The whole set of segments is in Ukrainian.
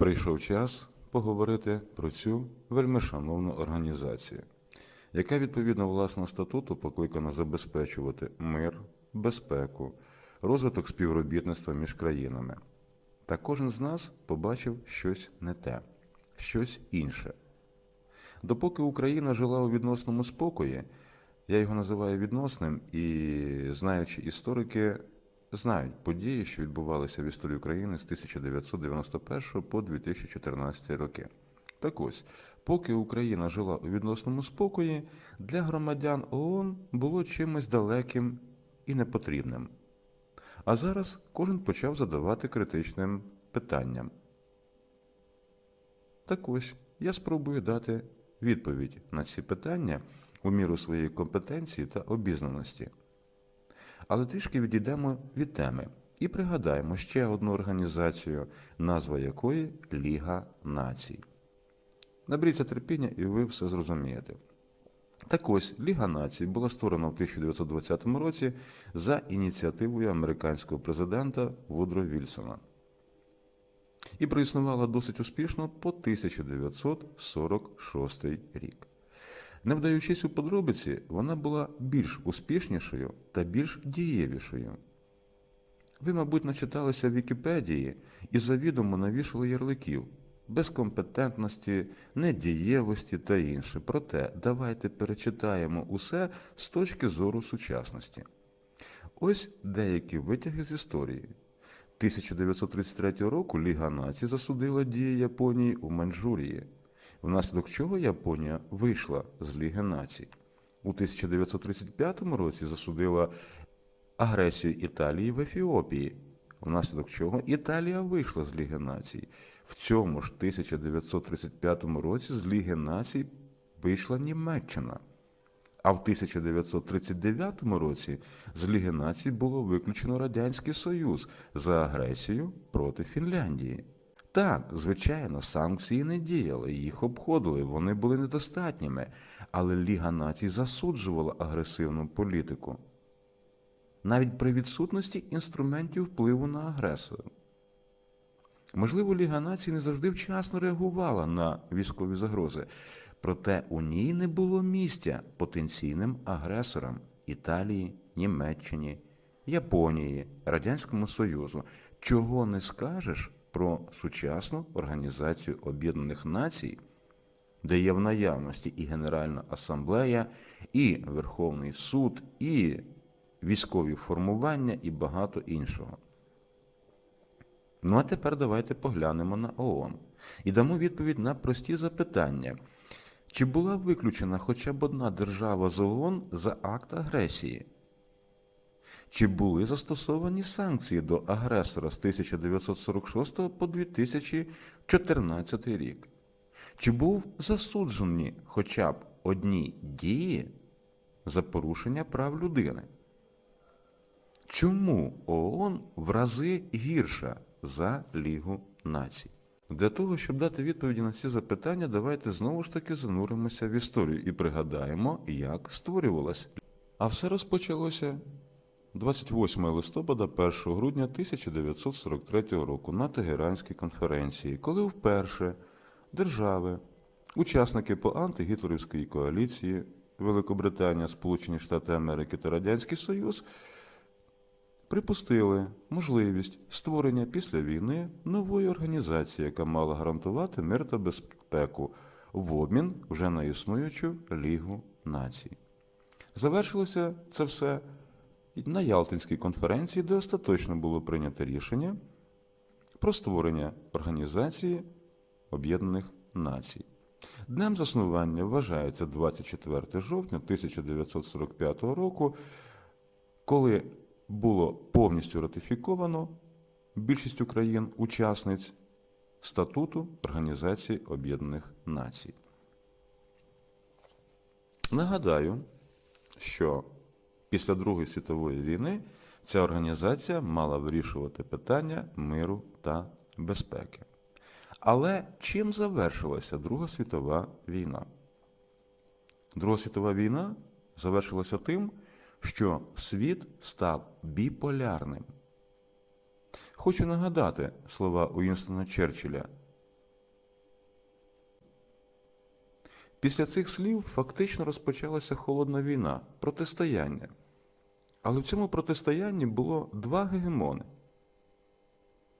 Прийшов час поговорити про цю вельмишановну організацію, яка відповідно власного статуту покликана забезпечувати мир, безпеку, розвиток співробітництва між країнами. Та кожен з нас побачив щось не те, щось інше. Допоки Україна жила у відносному спокої, я його називаю відносним, і знаючи історики, знають події, що відбувалися в історії України з 1991 по 2014 роки. Так ось, поки Україна жила у відносному спокої, для громадян ООН було чимось далеким і непотрібним. А зараз кожен почав задавати критичним питанням. Так ось, я спробую дати відповідь на ці питання у міру своєї компетенції та обізнаності. Але трішки відійдемо від теми і пригадаємо ще одну організацію, назва якої Ліга націй. Наберіться терпіння, і ви все зрозумієте. Так ось Ліга націй була створена в 1920 році за ініціативою американського президента Вудро Вільсона і проіснувала досить успішно по 1946 рік. Не вдаючись у подробиці, вона була більш успішнішою та більш дієвішою. Ви, мабуть, начиталися в Вікіпедії і завідомо навішали ярликів безкомпетентності, недієвості та інше. Проте давайте перечитаємо усе з точки зору сучасності. Ось деякі витяги з історії. 1933 року Ліга націй засудила дії Японії у Маньчжурії, внаслідок чого Японія вийшла з Ліги націй. У 1935 році засудила агресію Італії в Ефіопії, внаслідок чого Італія вийшла з Ліги націй. В цьому ж 1935 році з Ліги націй вийшла Німеччина. А в 1939 році з Ліги націй було виключено Радянський Союз за агресію проти Фінляндії. Так, звичайно, санкції не діяли, їх обходили, вони були недостатніми, але Ліга націй засуджувала агресивну політику. Навіть при відсутності інструментів впливу на агресора. Можливо, Ліга націй не завжди вчасно реагувала на військові загрози, проте у ній не було місця потенційним агресорам Італії, Німеччині, Японії, Радянському Союзу. Чого не скажеш про сучасну Організацію Об'єднаних Націй, де є в наявності і Генеральна асамблея, і Верховний суд, і військові формування, і багато іншого. Ну а тепер давайте поглянемо на ООН і дамо відповідь на прості запитання. Чи була виключена хоча б одна держава з ООН за акт агресії? Чи були застосовані санкції до агресора з 1946 по 2014 рік? Чи був засуджені хоча б одні дії за порушення прав людини? Чому ООН в рази гірша за Лігу націй? Для того, щоб дати відповіді на ці запитання, давайте знову ж таки зануримося в історію і пригадаємо, як створювалась. А все розпочалося 28 листопада 1 грудня 1943 року на Тегеранській конференції, коли вперше держави, учасники по антигітлерівській коаліції Великобританія, Сполучені Штати Америки та Радянський Союз припустили можливість створення після війни нової організації, яка мала гарантувати мир та безпеку в обмін вже на існуючу Лігу націй. Завершилося це все на Ялтинській конференції, де остаточно було прийнято рішення про створення Організації Об'єднаних Націй. Днем заснування вважається 24 жовтня 1945 року, коли було повністю ратифіковано більшістю країн-учасниць статуту Організації Об'єднаних Націй. Нагадаю, що після Другої світової війни ця організація мала вирішувати питання миру та безпеки. Але чим завершилася Друга світова війна? Друга світова війна завершилася тим, що світ став біполярним. Хочу нагадати слова Уінстона Черчилля Після цих слів фактично розпочалася холодна війна, протистояння. Але в цьому протистоянні було два гегемони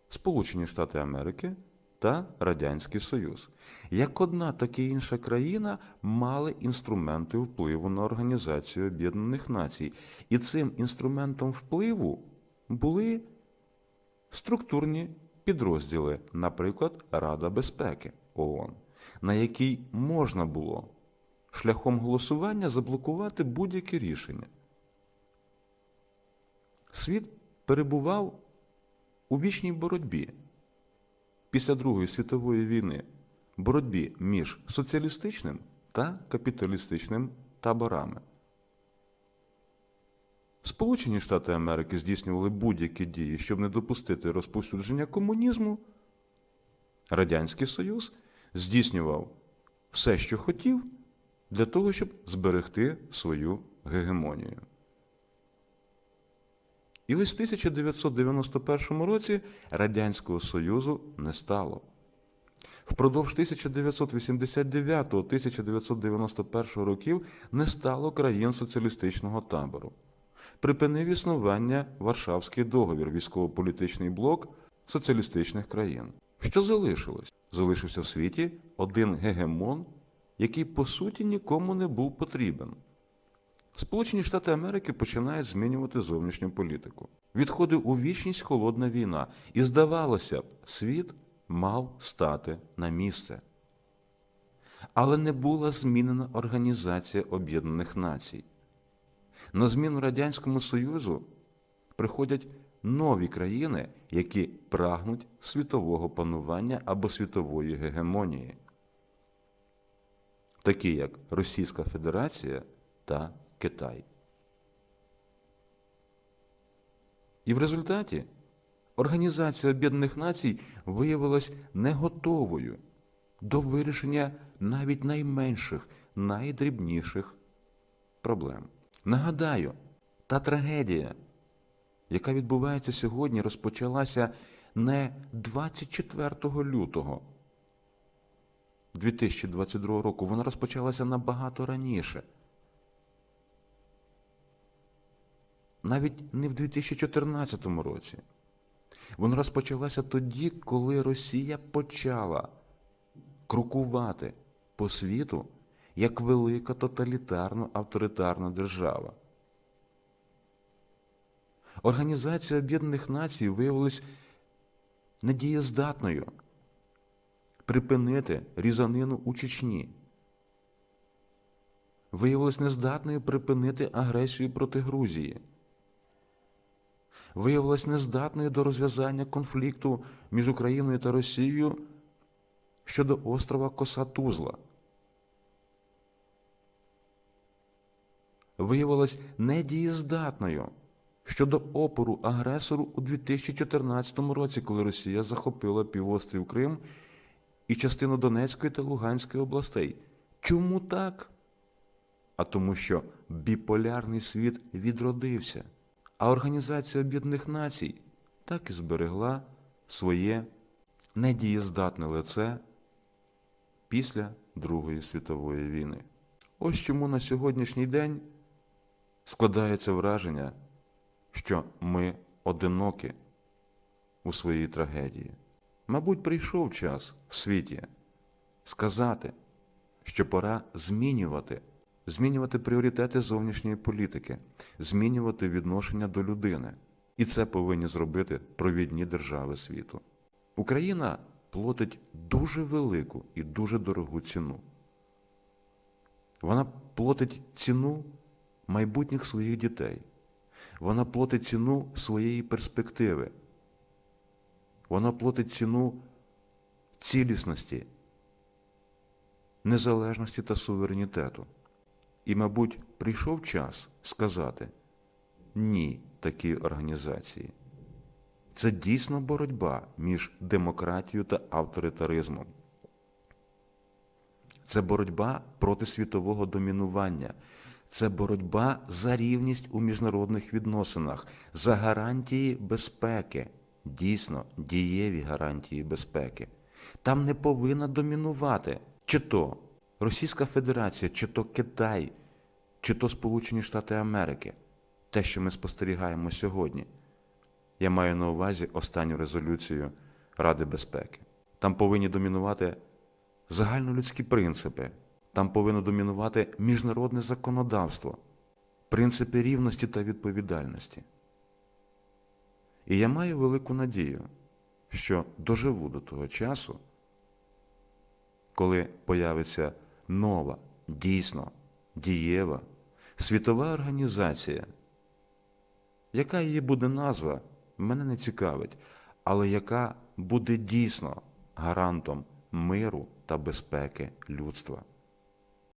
Сполучені Штати Америки та Радянський Союз. Як одна, так і інша країна мали інструменти впливу на Організацію Об'єднаних Націй. І цим інструментом впливу були структурні підрозділи, наприклад, Рада безпеки ООН, на якій можна було шляхом голосування заблокувати будь-яке рішення. Світ перебував у вічній боротьбі після Другої світової війни, боротьбі між соціалістичним та капіталістичним таборами. Сполучені Штати Америки здійснювали будь-які дії, щоб не допустити розповсюдження комунізму. Радянський Союз здійснював все, що хотів, для того, щоб зберегти свою гегемонію. І ось в 1991 році Радянського Союзу не стало. Впродовж 1989-1991 років не стало країн соціалістичного табору. Припинив існування Варшавський договір, військово-політичний блок соціалістичних країн. Що залишилось? Залишився в світі один гегемон, який по суті нікому не був потрібен. Сполучені Штати Америки починають змінювати зовнішню політику. Відходить у вічність холодна війна, і здавалося б, світ мав стати на місце. Але не була змінена Організація Об'єднаних Націй. На зміну Радянському Союзу приходять нові країни, які прагнуть світового панування або світової гегемонії, такі як Російська Федерація та Китай. І в результаті Організація Об'єднаних Націй виявилась не готовою до вирішення навіть найменших, найдрібніших проблем. Нагадаю, та трагедія, яка відбувається сьогодні, розпочалася не 24 лютого 2022 року, вона розпочалася набагато раніше. Навіть не в 2014 році. Вона розпочалася тоді, коли Росія почала крокувати по світу як велика тоталітарна авторитарна держава. Організація Об'єднаних Націй виявилась недієздатною припинити різанину у Чечні. Виявилась нездатною припинити агресію проти Грузії. Виявилась нездатною до розв'язання конфлікту між Україною та Росією щодо острова Коса Тузла. Виявилась недієздатною щодо опору агресору у 2014 році, коли Росія захопила півострів Крим і частину Донецької та Луганської областей. Чому так? А тому, що біполярний світ відродився, а Організація Об'єднаних Націй так і зберегла своє недієздатне лице після Другої світової війни. Ось чому на сьогоднішній день складається враження, що ми одинокі у своїй трагедії. Мабуть, прийшов час в світі сказати, що пора змінювати, змінювати пріоритети зовнішньої політики, змінювати відношення до людини. І це повинні зробити провідні держави світу. Україна платить дуже велику і дуже дорогу ціну. Вона платить ціну майбутніх своїх дітей. Вона платить ціну своєї перспективи. Вона платить ціну цілісності, незалежності та суверенітету. І, мабуть, прийшов час сказати ні такій організації. Це дійсно боротьба між демократією та авторитаризмом. Це боротьба проти світового домінування. Це боротьба за рівність у міжнародних відносинах, за гарантії безпеки, дійсно дієві гарантії безпеки. Там не повинна домінувати чи то Російська Федерація, чи то Китай, чи то Сполучені Штати Америки, те, що ми спостерігаємо сьогодні. Я маю на увазі останню резолюцію Ради безпеки. Там повинні домінувати загальнолюдські принципи, там повинно домінувати міжнародне законодавство, принципи рівності та відповідальності. І я маю велику надію, що доживу до того часу, коли появиться нова, дійсно дієва світова організація, яка її буде назва, мене не цікавить, але яка буде дійсно гарантом миру та безпеки людства.